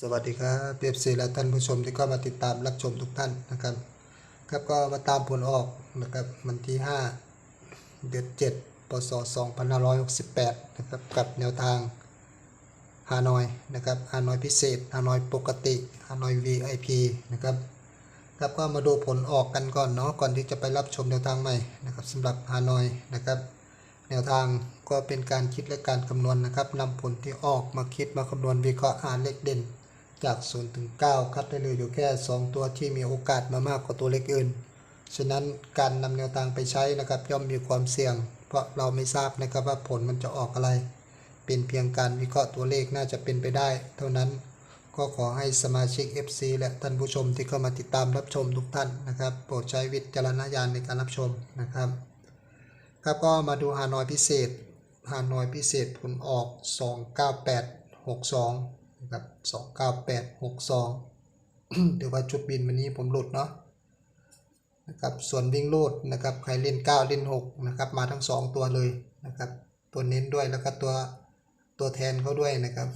สวัสดีครับเปียบซีและท่านผู้ชมที่ก็มาติดตามรับชมทุกท่านนะครับ ครับก็มาตามผลออกนะครับวันที่ 5 เดือน7ปศ2568นะครับกับแนวทางฮานอยนะครับฮานอยพิเศษฮานอยปกติฮานอย VIP นะครับครับก็มาดูผลออกกันก่อนเนาะก่อนที่จะไปรับชมแนวทางใหม่นะครับสำหรับฮานอยนะครับ แนวทางก็เป็นการคิดและการคำนวณนะครับนำผลที่ออกมาคิดมาคำนวณวิเคราะห์หาเลขเด่น จาก0ถึง9คัดได้เลยอยู่แค่ 2 ตัวที่มีโอกาสมามากกว่าตัวเลขอื่น ฉะนั้นการนำแนวทางไปใช้นะครับย่อมมีความเสี่ยง เพราะเราไม่ทราบนะครับว่าผลมันจะออกอะไร เป็นเพียงการวิเคราะห์ตัวเลขน่าจะเป็นไปได้ เท่านั้นก็ขอให้สมาชิก FC และท่านผู้ชมที่เข้ามาติดตามรับชมทุกท่านนะครับ โปรดใช้วิจารณญาณในการรับชมนะครับ ครับก็มาดูฮานอยพิเศษฮานอยพิเศษผลออก 29862 นะครับ29862ถือว่าจุดบินวันนี้ผมหลุดเนาะนะครับส่วนวิ่งโลดนะครับใครเล่น 9 เล่น6นะครับมาทั้ง 2 ตัวเลยนะครับตัวเน้นด้วยแล้วก็ตัวตัวแทนเขาด้วยนะครับ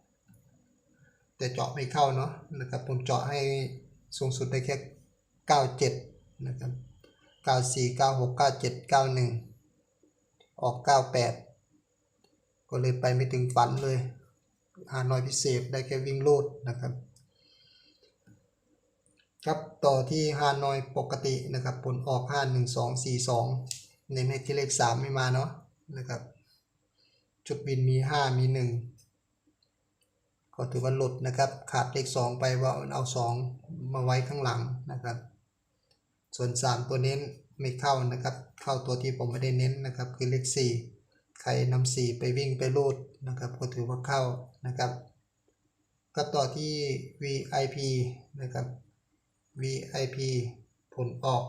9แต่เจาะไม่เข้าเนาะนะครับผมเจาะให้สูงสุดได้แค่ 97นะครับ94 96 97 91 ออก 98 ก็เลยไปไม่ถึงฝันเลย หาน้อยพิเศษได้แค่วิ่งโลดนะครับครับต่อที่ฮานอยปกตินะครับผลออก5 1 2 4 2เน้นให้ที่เลข3ไม่มาเนาะนะครับจุดบินมี5มี1ก็ถือว่าหลุดนะครับขาดเลข2ไปว่าเอา2มาไว้ข้างหลังนะครับ ส่วน3ตัวเน้นไม่เข้านะครับ เข้าตัวที่ผมไม่ได้เน้นนะครับคือเลข4 ใครนำ4ไปวิ่งไปรูดนะครับก็ถือว่าเข้านะครับก็ต่อที่ VIP นะครับ VIP ผลออก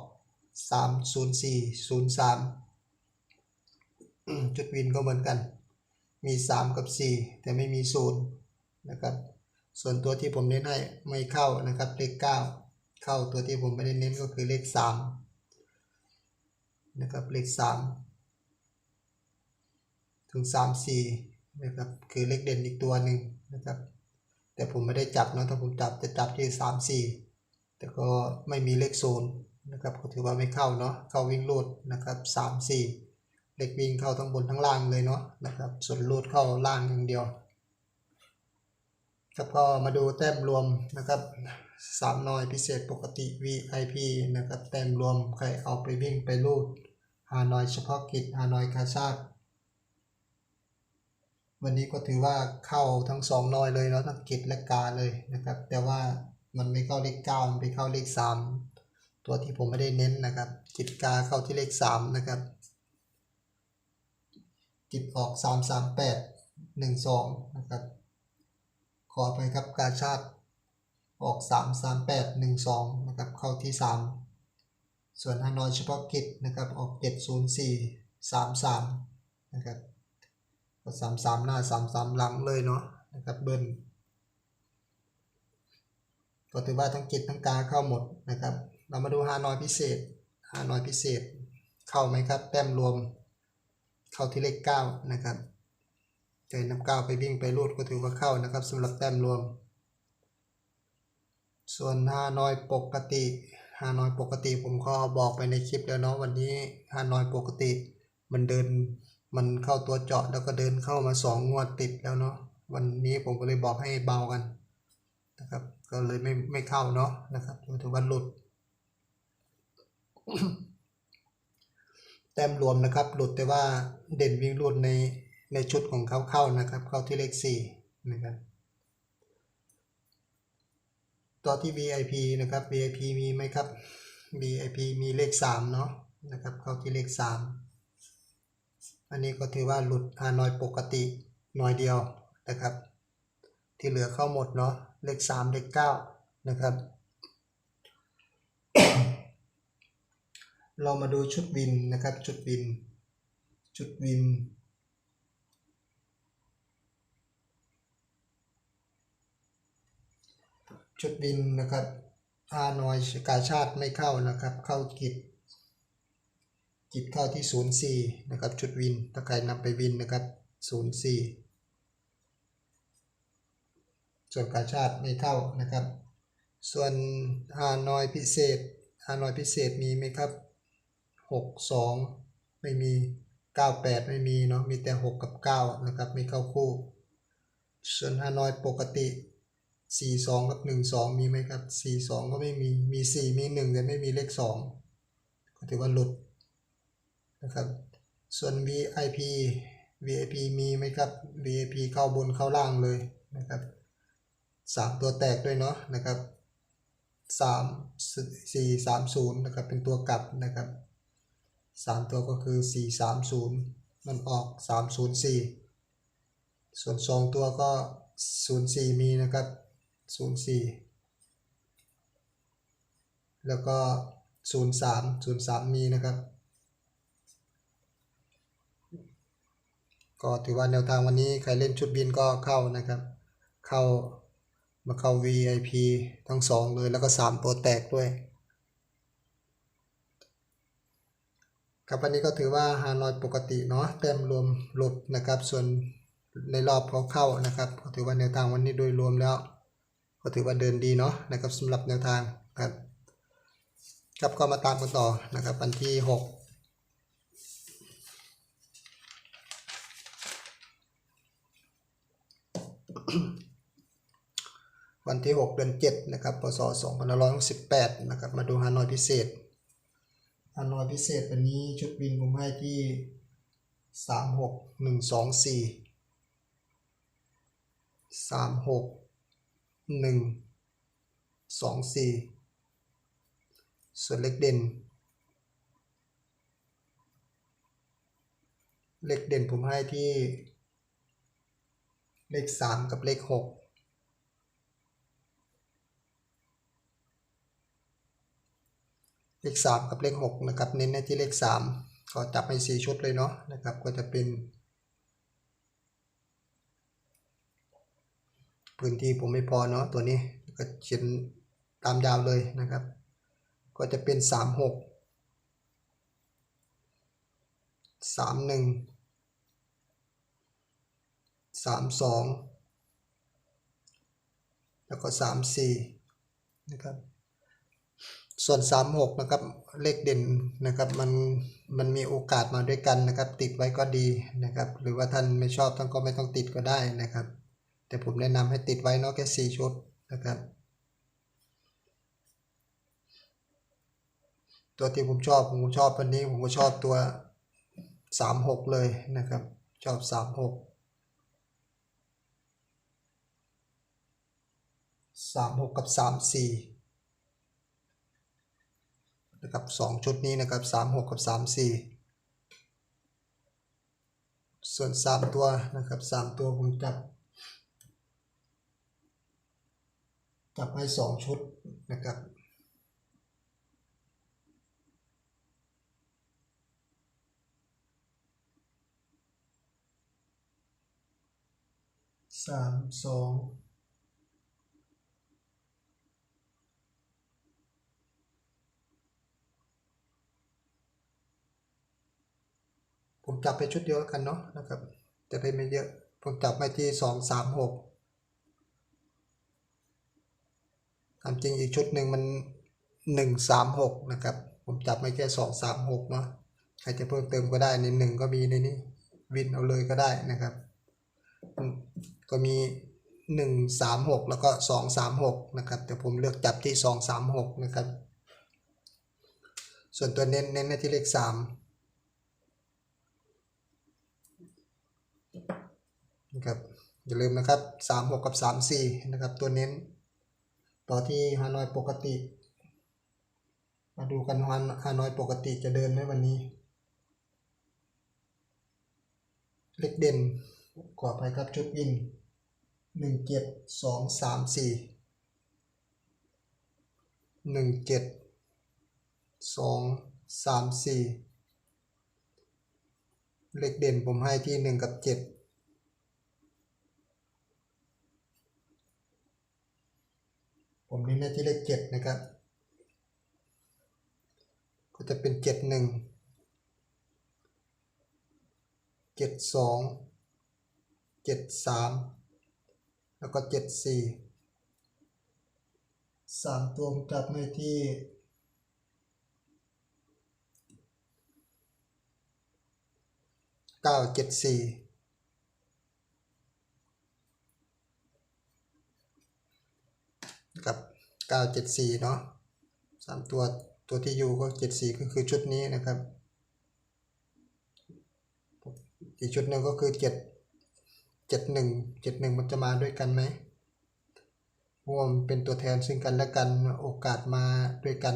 30403อืมจุดวินก็เหมือนกัน มี 3 กับ 4 แต่ไม่มี 0 นะครับ ส่วนตัวที่ผมเน้นให้ไม่เข้านะครับ เลข 9 เข้าตัวที่ผมไม่ได้เน้นก็คือเลข 3 นะครับ เลข 3 ถึง 3 4นะครับคือเลขเด่นอีกตัวหนึ่งนะครับ แต่ผมไม่ได้จับเนอะถ้าผมจับจะจับที่ 3 4 แต่ก็ไม่มีเลขโซนนะครับก็ถือว่าไม่เข้าเนาะเข้าวิ่งลูดนะครับ 3 4 เลขวิ่งเข้าทั้งบนทั้งล่างเลยเนาะนะครับส่วนลูดเข้าล่างอย่างเดียวครับก็มาดูแต้มรวมนะครับสามน้อยพิเศษปกติ VIP นะครับแต้มรวมใครเอาไปวิ่งไปรูดฮานอยเฉพาะกิจฮานอยคาชาติ วันนี้ก็ถือว่าเข้าทั้งสองน้อยเลยเนาะทั้งกิจและกาเลยนะครับ แต่ว่ามันไม่เข้าเลขเก้ามันไปเข้าเลขสามตัวที่ผมไม่ได้เน้นนะครับ กิจกาเข้าที่เลขสามนะครับ กิจออกสามสามแปดหนึ่งสองนะครับ ขอไปครับกาชาติออก 3 3 8 1 2นะครับเข้าที่ 3 ส่วนฮานอยเฉพาะกิจนะครับออก 7 0 4 3 3นะครับ ก็3 3หน้า3 3หลังเลยเนาะนะครับเบิ้ลก็ถือว่าทั้งกิจทั้งกาเข้าหมดนะครับ เรามาดูฮานอยพิเศษฮานอยพิเศษ เข้าไหมครับ แต้มรวม เข้าที่เลข9นะครับใจนำก้าไปวิ่งไปรูดก็ถือว่าเข้านะครับสำหรับแต้มรวม ส่วนฮานอยปกติฮานอยปกติผมก็บอกไปในคลิปแล้วเนาะวันนี้ฮานอยปกติ มันเดิน มันเข้าตัวเจาะแล้วก็เดินเข้ามาสองงวดติดแล้วเนาะวันนี้ผมก็เลยบอกให้เบากันนะครับ ก็เลยไม่ไม่เข้าเนาะนะครับถือว่าหลุด แต้มรวมนะครับ หลุดแต่ว่าเด่นวิ่งหลุดในในชุดของเขาเข้านะครับ เข้าที่เลขสี่นะครับต่อที่ VIP นะครับ VIP มีไหมครับ VIP มีเลข3เนาะนะครับ เข้าที่เลข3 อันนี้ก็ถือว่าหลุดฮานอยปกติหน่อยเดียวนะครับ ที่เหลือเข้าหมดเนาะเลข3เลข9นะครับ เรามาดูชุดวินนะครับ ชุดวิน ชุดวินชุดบินนะครับฮานอยกาชาติไม่เข้านะครับ เข้ากิจ กิจเข้าที่ 04 นะครับ ชุดวิน ถ้าใครนำไปวินนะครับ 04 ส่วนกาชาติไม่เข้านะครับ ส่วนฮานอยพิเศษฮานอยพิเศษมีไหมครับหกสองไม่มีเก้าแปดไม่มีเนาะ มีแต่หกกับเก้านะครับ ไม่เข้าคู่ ส่วนฮานอยปกติสี่สองกับหนึ่งสองมีไหมครับสี่สองก็ไม่มี มีสี่มีหนึ่งแต่ไม่มีเลขสองก็ถือว่าหลุด นะครับ ส่วน VIP VIP มีไหมครับ VIP เข้าบนเข้าล่างเลยนะครับสามตัวแตกด้วยเนาะนะครับสามสี่สามศูนย์นะครับเป็นตัวกลับนะครับสามตัวก็คือสี่สามศูนย์มันออกสามศูนย์สี่ส่วนสองตัวก็ศูนย์สี่มีนะครับศูนย์สี่แล้วก็ศูนย์สามศูนย์สามมีนะครับ ก็ถือว่าแนวทางวันนี้ใครเล่นชุดบินก็เข้านะครับ เข้ามาเข้า VIP ทั้งสองเลยแล้วก็สามตัวแตกด้วย ครับวันนี้ก็ถือว่าฮานอยปกติเนาะแต้มรวมหลุดนะครับ ส่วนในรอบเขาเข้านะครับ ก็ถือว่าแนวทางวันนี้โดยรวมแล้ว ก็ถือว่าเดินดีเนาะนะครับสำหรับแนวทางครับครับก็มาตามกันต่อนะครับวันที่ 6 วันที่ 6 เดือน 7 นะครับ พศ2568 นะครับ มาดูฮานอยพิเศษฮานอยพิเศษวันนี้ชุดบินผมให้ที่สามหกหนึ่งสองสี่สามหกหนึ่งสองสี่ส่วนเลขเด่น เลขเด่นผมให้ที่ เลขสามกับเลขหกเลขสามกับเลขหกนะครับ เน้นในที่เลขสามก็จับให้สี่ชุดเลยเนาะนะครับ ก็จะเป็น พื้นที่ผมไม่พอเนาะตัวนี้ก็เขียนตามยาวเลยนะครับ ก็จะเป็นสามหกสามหนึ่ง สามสองแล้วก็สามสี่นะครับส่วน 36 นะครับ เลขเด่นนะครับ มันมันมีโอกาสมาด้วยกันนะครับ ติดไว้ก็ดีนะครับ หรือว่าท่านไม่ชอบท่านก็ไม่ต้องติดก็ได้นะครับ แต่ผมแนะนำให้ติดไว้เนาะแค่สี่ชุดนะครับ ตัวที่ผมชอบผมชอบวันนี้ผมก็ชอบตัว 36 เลยนะครับ ชอบ 36 36กับ34นะครับสองชุดนี้นะครับสามหกกับสามสี่ส่วนสามตัวนะครับสามตัวผมจับจับให้สองชุดนะครับสามสอง มจับไปชุดเดียวกันเนาะนะครับ จะได้ไม่เยอะ ผมจับไปที่สองสามหกตามจริงอีกชุดหนึ่งมันหนึ่งสามหกนะครับ ผมจับไม่แค่สองสามหกเนาะใครจะเพิ่มเติมก็ได้ในหนึ่งก็มีในนี้วินเอาเลยก็ได้นะครับ ก็มีหนึ่งสามหกแล้วก็สองสามหกนะครับ แต่ผมเลือกจับที่สองสามหกนะครับ ส่วนตัวเน้นเน้นที่เลขสาม นะครับอย่าลืมนะครับสามหกกับสามสี่นะครับ ตัวเน้น ต่อที่ฮานอยปกติ มาดูกันฮานฮานอยปกติจะเดินไหมวันนี้ เลขเด่นขอไปครับชุดวินหนึ่งเจ็ดสองสามสี่หนึ่งเจ็ดสองสามสี่เลขเด่นผมให้ที่หนึ่งกับเจ็ด ผมเน้นในที่เลขเจ็ดนะครับ ก็จะเป็นเจ็ดหนึ่งเจ็ดสองเจ็ดสามแล้วก็เจ็ดสี่สามตัวจับในที่เก้าเจ็ดสี่ 974 เนาะสามตัวตัวที่อยู่ก็ 74 ก็คือชุดนี้นะครับ อีกชุดหนึ่งก็คือ 7 71 71 มันจะมาด้วยกันไหมรวมเป็นตัวแทนซึ่งกันและกันโอกาสมาด้วยกัน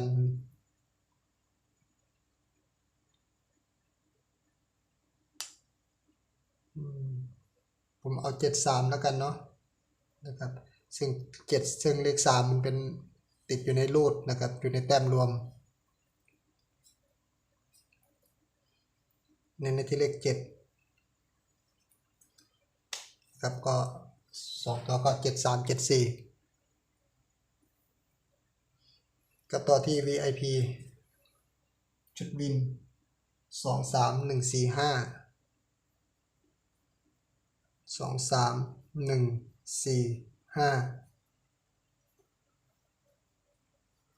ผมเอา 73 แล้วกันเนาะนะครับ ซึ่งเจ็ดซึ่งเลขสามมันเป็นติดอยู่ในรูดนะครับอยู่ในแต้มรวมในในที่เลขเจ็ดครับก็สองตัวก็เจ็ดสามเจ็ดสี่กับต่อที่ VIP ชุดบินสองสามหนึ่งสี่ห้าสองสามหนึ่งสี่ ห้า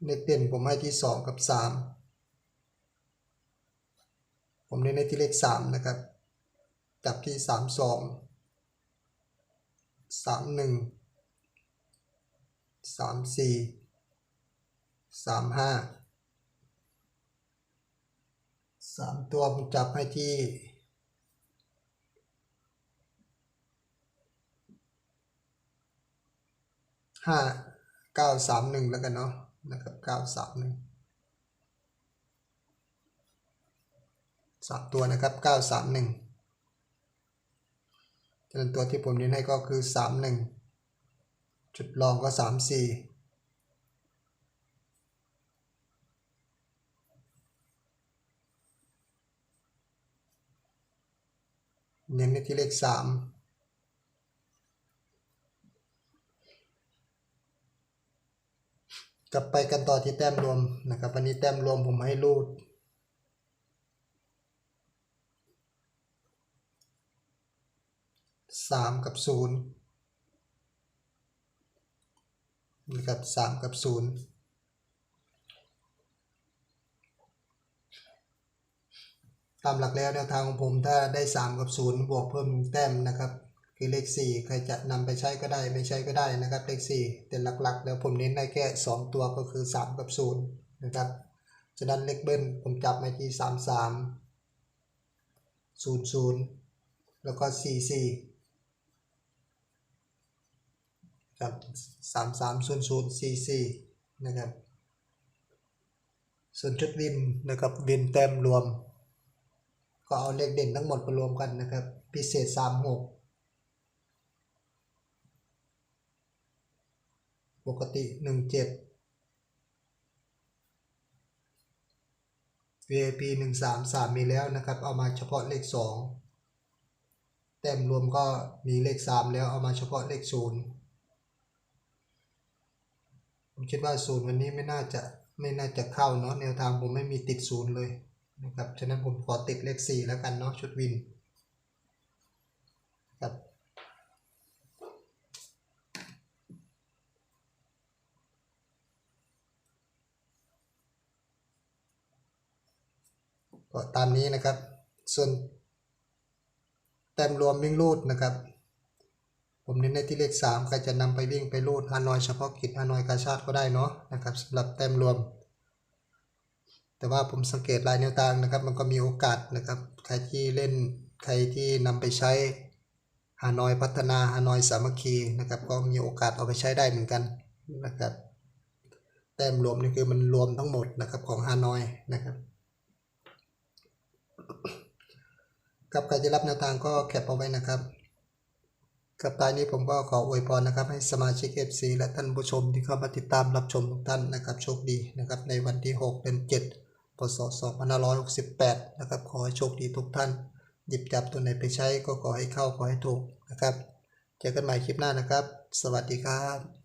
ในเปลขเด่นผมให้ที่สองกับสามผมเน้นในที่เลขสามนะครับ จับที่สามสองสามหนึ่งสามสี่สามห้าสามตัวผมจับให้ที่ ห้าเก้าสามหนึ่งแล้วกันเนาะนะครับเก้าสามหนึ่งสามตัวนะครับเก้าสามหนึ่งฉะนั้นตัวที่ผมเน้นให้ก็คือสามหนึ่งจุดรองก็สามสี่เน้นในที่เลขสาม กลับไปกันต่อที่แต้มรวมนะครับวันนี้แต้มรวมผมให้รูดสามกับศูนย์นะครับสามกับศูนย์ตามหลักแล้วแนวทางของผมถ้าได้สามกับศูนย์บวกเพิ่มแต้มนะครับ คือเลข 4 ใครจะนำไปใช้ก็ได้ไม่ใช้ก็ได้นะครับเลข 4 แต่หลักๆ แล้วผมเน้นได้แค่ 2 ตัวก็คือ 3 กับ 0 นะครับฉะนั้นเลขเบิ้ลผมจับมาที่ 3 3 0 0 แล้วก็ 4 4ครับ3 3 0 0 4 4 นะครับส่วนชุดวินนะครับวินเต็มรวม ก็เอาเลขเด่นทั้งหมดมารวมกันนะครับ พิเศษ 36 ปกติหนึ่งเจ็ด VIP หนึ่งสามสามมีแล้วนะครับ เอามาเฉพาะเลขสองแต้มรวมก็มีเลขสามแล้วเอามาเฉพาะเลขศูนย์ผมคิดว่าศูนย์วันนี้ไม่น่าจะไม่น่าจะเข้าเนาะแนวทางผมไม่มีติดศูนย์เลยนะครับ ฉะนั้นผมขอติดเลขสี่แล้วกันเนาะชุดวินครับ ก็ตามนี้นะครับ ส่วนแต้มรวมวิ่งรูดนะครับ ผมเน้นในที่เลข3ใครจะนำไปวิ่งไปรูดฮานอยเฉพาะกิจฮานอยกาชาติก็ได้เนาะนะครับสำหรับแต้มรวม แต่ว่าผมสังเกตลายนิ้วตางนะครับ มันก็มีโอกาสนะครับ ใครที่เล่นใครที่นำไปใช้ฮานอยพัฒนาฮานอยสามัคคีนะครับ ก็มีโอกาสเอาไปใช้ได้เหมือนกันนะครับแต้มรวมนี่คือมันรวมทั้งหมดนะครับของฮานอยนะครับ กับใครจะรับแนวทางก็แคปเอาไว้นะครับกับตายนี้ผมก็ขออวยพรนะครับ ให้สมาชิก FC และท่านผู้ชมที่เข้ามาติดตามรับชมทุกท่านนะครับโชคดีนะครับในวันที่ 6 เดือน7พศ2568 นะครับ ขอให้โชคดีทุกท่าน หยิบจับตัวไหนไปใช้ก็ขอให้เข้าขอให้ถูกนะครับ เจอกันใหม่คลิปหน้านะครับ สวัสดีครับ